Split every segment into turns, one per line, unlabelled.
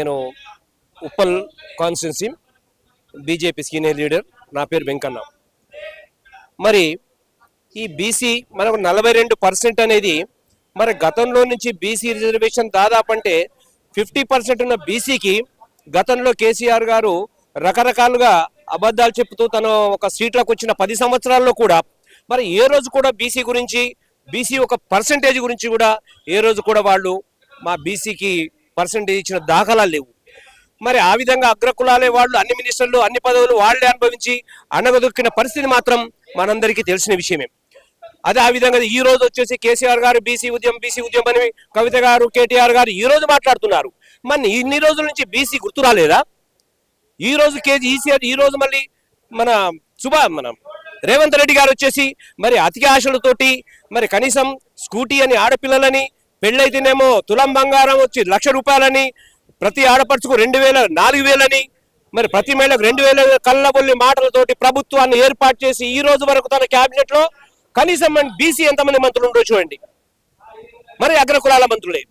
నేను Uppal constituency BJP senior leader. నా పేరు వెంకన్న. మరి ఈ బీసీ మనకు నలభై రెండు పర్సెంట్ అనేది మరి గతంలో నుంచి బీసీ రిజర్వేషన్ దాదాపు అంటే ఫిఫ్టీ పర్సెంట్ ఉన్న బీసీకి గతంలో కేసీఆర్ గారు రకరకాలుగా అబద్ధాలు చెప్తూ తను ఒక సీట్లకు వచ్చిన పది సంవత్సరాల్లో కూడా మరి ఏ రోజు కూడా బీసీ గురించి బీసీ ఒక పర్సంటేజ్ గురించి కూడా ఏ రోజు కూడా వాళ్ళు మా బీసీకి పర్సెంటేజ్ ఇచ్చిన దాఖలాలు లేవు. మరి ఆ విధంగా అగ్రకులాలే వాళ్ళు అన్ని మినిస్టర్లు అన్ని పదవులు వాళ్ళే అనుభవించి అణగదొక్కిన పరిస్థితి మాత్రం మనందరికీ తెలిసిన విషయమే. అదే ఆ విధంగా ఈ రోజు వచ్చేసి కేసీఆర్ గారు బీసీ ఉద్యమం బీసీ ఉద్యమం అని కవిత గారు కేటీఆర్ గారు ఈ రోజు మాట్లాడుతున్నారు. మరి ఇన్ని రోజుల నుంచి బీసీ గుర్తు రాలేదా? ఈ రోజు కేజీ ఈసీఆర్ ఈ రోజు మళ్ళీ మన శుభ మన రేవంత్ రెడ్డి గారు వచ్చేసి మరి అతికి ఆశలతోటి మరి కనీసం స్కూటీ అని ఆడపిల్లలని పెళ్ళైతేనేమో తులం బంగారం వచ్చి లక్ష రూపాయలని ప్రతి ఆడపడుచుకు రెండు వేల నాలుగు వేలని మరి ప్రతి మహిళకు రెండు వేల కళ్ళబొల్లి మాటలతోటి ప్రభుత్వాన్ని ఏర్పాటు చేసి ఈ రోజు వరకు తన కేబినెట్లో కనీసం బీసీ ఎంతమంది మంత్రులు ఉండో చూడండి. మరి అగ్రకులాల మంత్రులే.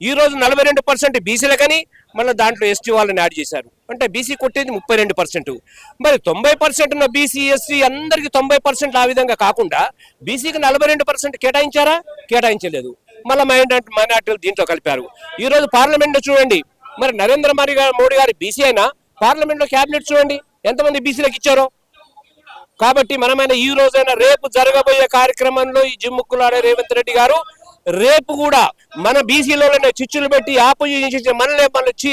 ఈ రోజు నలభై రెండు పర్సెంట్ బీసీలకని మళ్ళీ దాంట్లో ఎస్టీ వాళ్ళని యాడ్ చేశారు. అంటే బీసీ కొట్టేది ముప్పై రెండు పర్సెంట్. మరి తొంభై పర్సెంట్ ఉన్న బీసీ ఎస్సీ అందరికి తొంభై పర్సెంట్ ఆ విధంగా కాకుండా బీసీకి నలభై రెండు పర్సెంట్ కేటాయించారా? కేటాయించలేదు. మళ్ళీ మైనార్టీ మైనార్టీలు దీంట్లో కలిపారు. ఈ రోజు చూడండి మరి నరేంద్ర మోడీ గారు మోడీ గారి బీసీ అయినా పార్లమెంట్లో క్యాబినెట్ చూడండి ఎంతమంది బీసీలకు ఇచ్చారో? కాబట్టి మనమైన ఈ రోజైనా రేపు జరగబోయే కార్యక్రమంలో ఈ జిమ్ముక్కులాడే రేవంత్ రెడ్డి గారు రేపు కూడా మన బీసీలోనే చిచ్చులు పెట్టి ఆపోజిషన్ మనలే మనల్ని చీ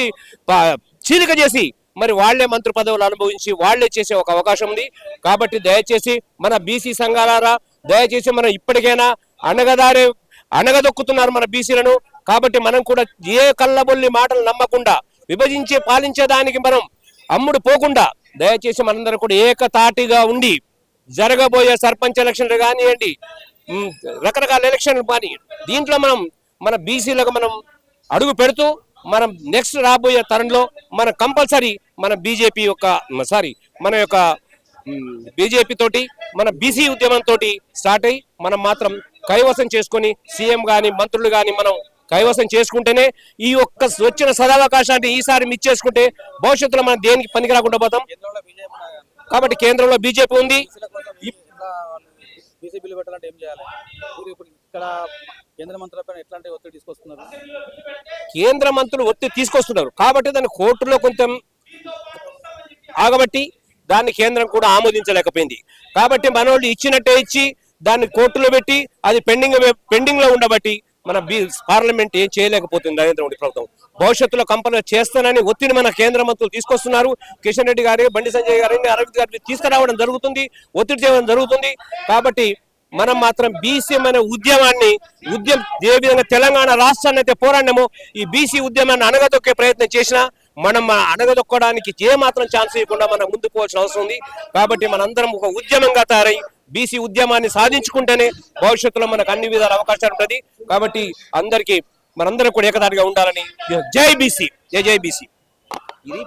చీలిక చేసి మరి వాళ్ళే మంత్రి పదవులు అనుభవించి వాళ్ళే చేసే ఒక అవకాశం ఉంది. కాబట్టి దయచేసి మన బీసీ సంఘాలారా దయచేసి మనం ఇప్పటికైనా అనగదారే అనగదొక్కుతున్నారు మన బీసీలను. కాబట్టి మనం కూడా ఏ కళ్ళబొల్లి మాటలు నమ్మకుండా విభజించే పాలించే దానికి మనం అమ్ముడు పోకుండా దయచేసి మనందరం కూడా ఏకతాటిగా ఉండి జరగబోయే సర్పంచ్ ఎలక్షన్లు కానివ్వండి రకరకాల ఎలక్షన్లు కానీ దీంట్లో మనం మన బీసీలకు మనం అడుగు పెడుతూ మనం నెక్స్ట్ రాబోయే తరంలో మన కంపల్సరీ మన బీజేపీ యొక్క సారీ మన యొక్క బీజేపీ తోటి మన బీసీ ఉద్యమంతో స్టార్ట్ అయ్యి మనం మాత్రం కైవసం చేసుకొని సీఎం గాని మంత్రులు గాని మనం కైవసం చేసుకుంటేనే ఈ ఒక్క వచ్చిన సదావకాశాన్ని ఈసారి మిస్ చేసుకుంటే భవిష్యత్తులో మనం దేనికి పనికి రాకుండా పోతాం. కాబట్టి కేంద్రంలో బీజేపీ ఉంది.
పెట్టాలంటే ఏం చేయాలి? ఇప్పుడు ఇక్కడ కేంద్ర మంత్రులపైన ఎట్లాంటి ఒత్తిడి తీసుకొస్తున్నారు?
కేంద్ర మంత్రులు ఒత్తిడి తీసుకొస్తున్నారు. కాబట్టి దాన్ని కోర్టులో కొంచెం ఆగబట్టి దాన్ని కేంద్రం కూడా ఆమోదించలేకపోయింది. కాబట్టి మనోళ్ళు ఇచ్చినట్టే ఇచ్చి దాన్ని కోర్టులో పెట్టి అది పెండింగ్ పెండింగ్లో ఉండబట్టి మన పార్లమెంట్ ఏం చేయలేకపోతుంది నరేంద్ర మోడీ ప్రభుత్వం. భవిష్యత్తులో కంపెనీ చేస్తానని ఒత్తిడి మన కేంద్ర మంత్రులు తీసుకొస్తున్నారు. కిషన్ రెడ్డి గారి బండి సంజయ్ గారిని అరవింద్ గారిని తీసుకురావడం జరుగుతుంది ఒత్తిడి చేయడం జరుగుతుంది. కాబట్టి మనం మాత్రం బీసీ అనే ఉద్యమాన్ని ఉద్యమం ఏ విధంగా తెలంగాణ రాష్ట్రాన్ని అయితే పోరాడినామో ఈ బీసీ ఉద్యమాన్ని అనగదొక్కే ప్రయత్నం చేసినా మనం అడగదొక్కడానికి ఏ మాత్రం ఛాన్స్ ఇవ్వకుండా మనం ముందుకు పోవాల్సిన అవసరం ఉంది. కాబట్టి మనందరం ఒక ఉద్యమంగా తయారై బీసీ ఉద్యమాన్ని సాధించుకుంటేనే భవిష్యత్తులో మనకు అన్ని విధాల అవకాశాలు ఉంటుంది. కాబట్టి అందరికీ మనందరం కూడా ఏకదాటిగా ఉండాలని జై బీసీ జై జై బీసీ. ఇది